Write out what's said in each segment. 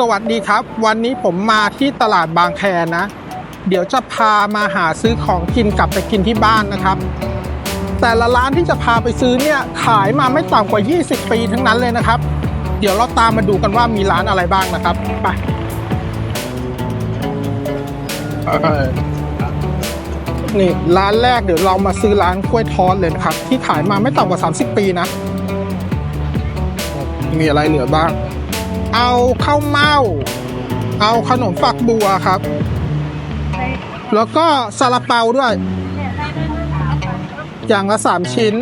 สวัสดีครับ วันนี้ผมมาที่ตลาดบางแคนะ เดี๋ยวจะพามาหาซื้อของกินกลับไปกินที่บ้านนะครับ แต่ละร้านที่จะพาไปซื้อเนี่ยขายมาไม่ต่ำกว่า 20 ปีทั้งนั้นเลยนะครับ เดี๋ยวเราตามมาดูกันว่ามีร้านอะไรบ้างนะครับไปนี่ร้านแรกเดี๋ยวเรามาซื้อร้านกล้วยทอดเลยนะครับ ที่ขายมาไม่ต่ำกว่า 30 ปีนะ มีอะไรเหลือบ้าง เอาข้าวเม่า เอาขนมฝักบัวครับ แล้วก็ซาลาเปาด้วย อย่างละสามชิ้น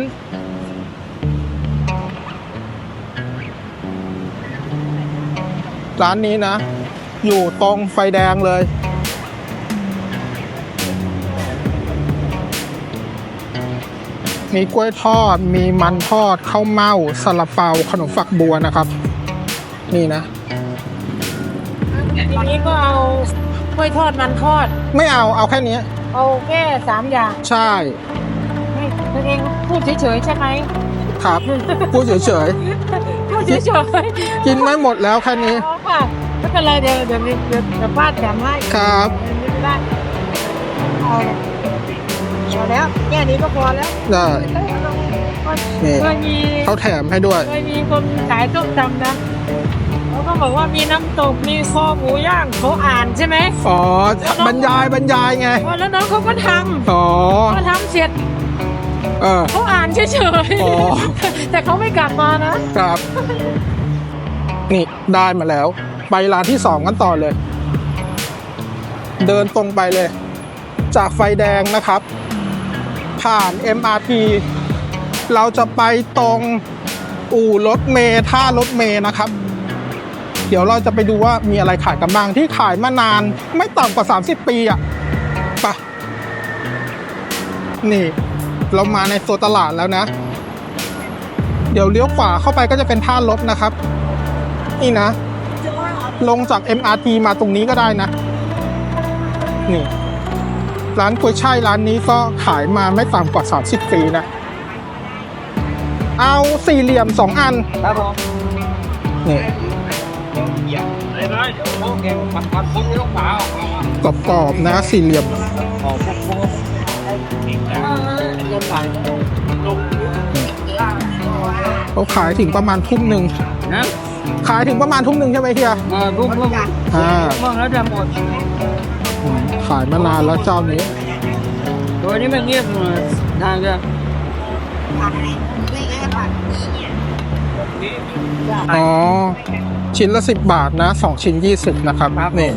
ร้านนี้นะ อยู่ตรงไฟแดงเลยมีกล้วยทอด มีมันทอด ข้าวเม่าซาลาเปา ขนมฝักบัวนะครับ นี่นะ ทีนี้ก็เอากล้วยทอดมันทอด ไม่เอาเอาแค่นี้ เอาแค่สามอย่างใช่ให้ตัวเองพูดเฉยๆใช่ไหมครับพูดเฉยพูดเฉยๆๆกินไม่หมดแล้วแค่นี้เอาค่ะไม่เป็นไรเดี๋ยวเดี๋ยวมีเดี๋ยวเดี๋ยวป้าแถมให้ครับ ไม่ได้เอาพอแล้วแค่นี้ก็พอแล้วได้นี่เคยมีเขาแถมให้ด้วยเคยมีคนขายต้มตำนะ เขาก็บอกว่ามีน้ำตกมีคอหมูย่างเขาอ่านใช่ไหมอ๋อบรรยายบรรยายไงพอแล้วน้องเขาก็ทอ๋อำพอทำเสร็จเออเขาอ่านเฉยอ๋อๆแต่เขาไม่กลับมานะครับ นี่ได้มาแล้ว ไปร้านที่สองกันต่อเลย เดินตรงไปเลย จากไฟแดงนะครับ ผ่าน MRT เราจะไปตรงอู่รถเมย์ท่ารถเมย์นะครับ เดี๋ยวเราจะไปดูว่ามีอะไรขายกันบ้างที่ขายมานานไม่ต่ำกว่า 30 ปีอะไปะนี่ เรามาในตัวตลาดแล้วนะ เดี๋ยวเลี้ยวขวาเข้าไปก็จะเป็นท่ารถนะครับ นี่นะ ลงจาก MRT มาตรงนี้ก็ได้นะ นี่ ร้านกล้วยช่ายร้านนี้ก็ขายมาไม่ต่ำกว่า 30 ปีนะ เอาสี่เหลี่ยมสองอัน ครับผมนี่ อะไรนะเดี๋ยวเขาแกงผัดผัดพงลูกเปล่ากรอบๆนะสี่เหลี่ยมขอพวกพวกเงินผ่านลงเขาขายถึงประมาณทุ่มหนึ่งนะขายถึงประมาณทุ่มหนึ่งใช่ไหมเฮียมารุ่งเรื่องอ่าเมื่แล้วจะหมดขายมานานแล้วเจ้านี้ตัวนี้มันเงียบเลยทางจะอ๋อ ชิ้นละสิบบาทนะสองชิ้นยี่สิบนะครับนี่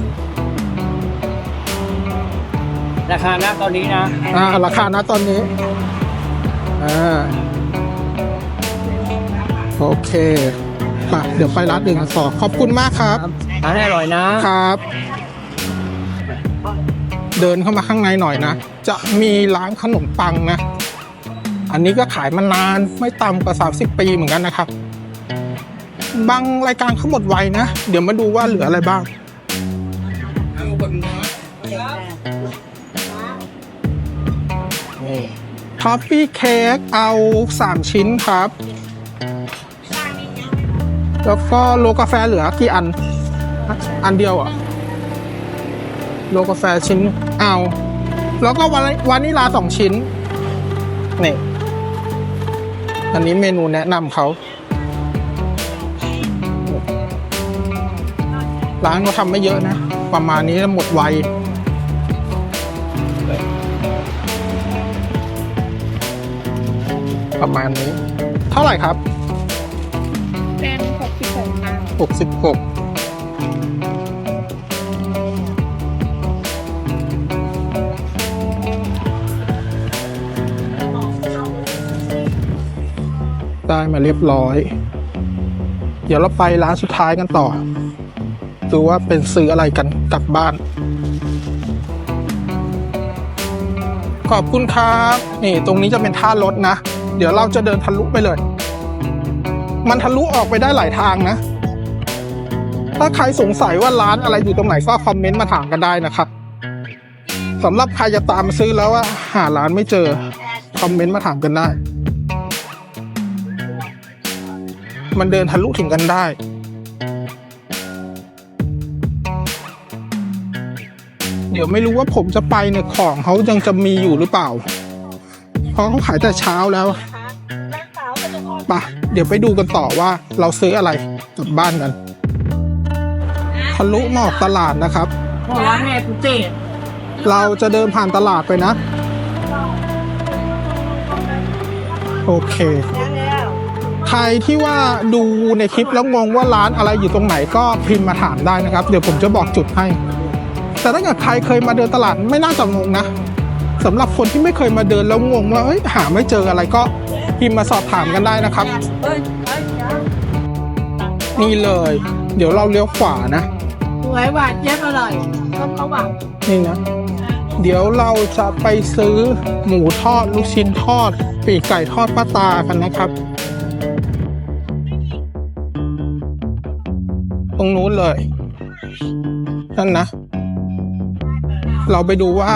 ราคาณตอนนี้นะอ่าราคานะตอนนี้อ่าโอเคไปเดี๋ยวไปร้านอื่นกันต่อขอบคุณมากครับ ทานให้อร่อยนะ ครับ เดินเข้ามาข้างในหน่อยนะ จะมีร้านขนมปังนะ อันนี้ก็ขายมานานไม่ต่ำกว่า 30 ปีเหมือนกันนะครับ บางรายการเขาหมดไวนะ เดี๋ยวมาดูว่าเหลืออะไรบ้างท็อฟฟี่เค้กเอา 3 ชิ้นครับ แล้วก็โลกาแฟเหลือกี่อัน อันเดียวเหรอะ โลกาแฟชิ้นเอา แล้วก็วานวานิลาสองชิ้น นี่ อันนี้เมนูแนะนำเขา ร้านเขาทำไม่เยอะนะ ประมาณนี้แล้วหมดไวประมาณนี้ เท่าไหร่ครับ เป็นหกสิบหกค่ะหกสิบหกได้มาเรียบร้อย เดี๋ยวเราไปร้านสุดท้ายกันต่อ ดูว่าเป็นซื้ออะไรกันกลับบ้าน ขอบคุณครับ นี่ตรงนี้จะเป็นท่ารถนะ เดี๋ยวเราจะเดินทะลุไปเลย มันทะลุออกไปได้หลายทางนะ ถ้าใครสงสัยว่าร้านอะไรอยู่ตรงไหนก็คอมเมนต์มาถามกันได้นะครับสำหรับใครจะตามมาซื้อแล้วว่าหาร้านไม่เจอ คอมเมนต์มาถามกันได้ มันเดินทะลุถึงกันได้ เดี๋ยวไม่รู้ว่าผมจะไปเนี่ยของเขายังจะมีอยู่หรือเปล่า เพราะเขาขายแต่เช้าแล้วปะเดี๋ยวไปดูกันต่อว่าเราซื้ออะไรกลับบ้านกันทะลุนอกตลาดนะครับบอกว่าแม่ทุเตศเราจะเดินผ่านตลาดไปนะ โอเค ใครที่ว่าดูในคลิปแล้วงงว่าร้านอะไรอยู่ตรงไหนก็พิมพ์มาถามได้นะครับ เดี๋ยวผมจะบอกจุดให้ แต่ถ้าเกิดใครเคยมาเดินตลาดไม่น่าจะงงนะสำหรับคนที่ไม่เคยมาเดินแล้วงงว่าเอ้ยหาไม่เจออะไรก็พิมพ์มาสอบถามกันได้นะครับเฮ้ยเฮ้ยนี่เลย เดี๋ยวเราเลี้ยวขวานะสวยหวานเจี๊ยบอร่อยต้มข้าวหวานนี่นะ เดี๋ยวเราจะไปซื้อหมูทอดลูกชิ้นทอด ปีกไก่ทอดป้าตากันนะครับ ตรงนู้นเลยนั่นนะ เราไปดูว่า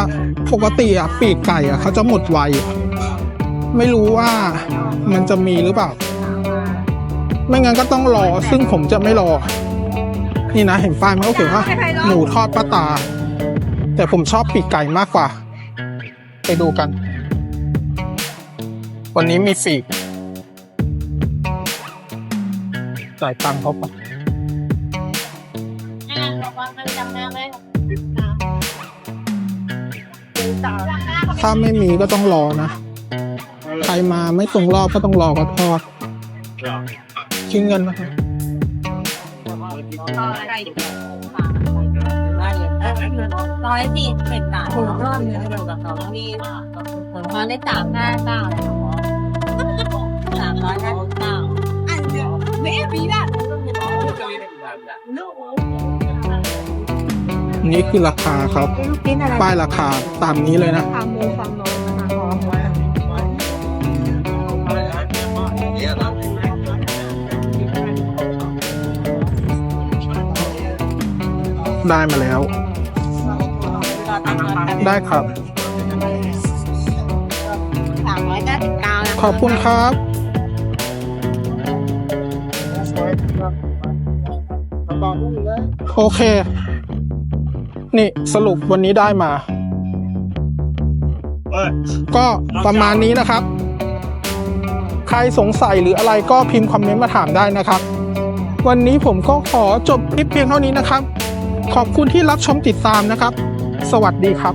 ปกติอะปีกไก่อะเขาจะหมดไวไม่รู้ว่ามันจะมีหรือเปล่า ไม่งั้นก็ต้องรอ ซึ่งผมจะไม่รอ นี่นะเห็นป้ายไหมเขาเขียนว่าหมูทอดป้าตา แต่ผมชอบปีกไก่มากกว่า ไปดูกัน วันนี้มีปีกจ่ายตังค์เขาปะ ถ้าไม่มีก็ต้องรอนะ ใครมาไม่ตรงรอบก็ต้องรอก็ทอดคิดเงินนะครับร้อยสี่สิบบาทถูกรอบนึงมีผลพอได้สามห้าเก้าสามร้อยห้าสิบเก้าอันเดียวไม่มีละ นี่คือราคาครับ ลูกชิ้นอะไรป้ายราคาตามนี้เลยนะ ขาหมูฟาร์มโนนะคะขอไว้ได้มาแล้ว ได้ครับ สามร้อยเก้าสิบเก้าขอบคุณครับโอเค นี่สรุปวันนี้ได้มา ก็ประมาณนี้นะครับ ใครสงสัยหรืออะไรก็พิมพ์คอมเมนต์มาถามได้นะครับ วันนี้ผมก็ขอจบคลิปเพียงเท่านี้นะครับ ขอบคุณที่รับชมติดตามนะครับ สวัสดีครับ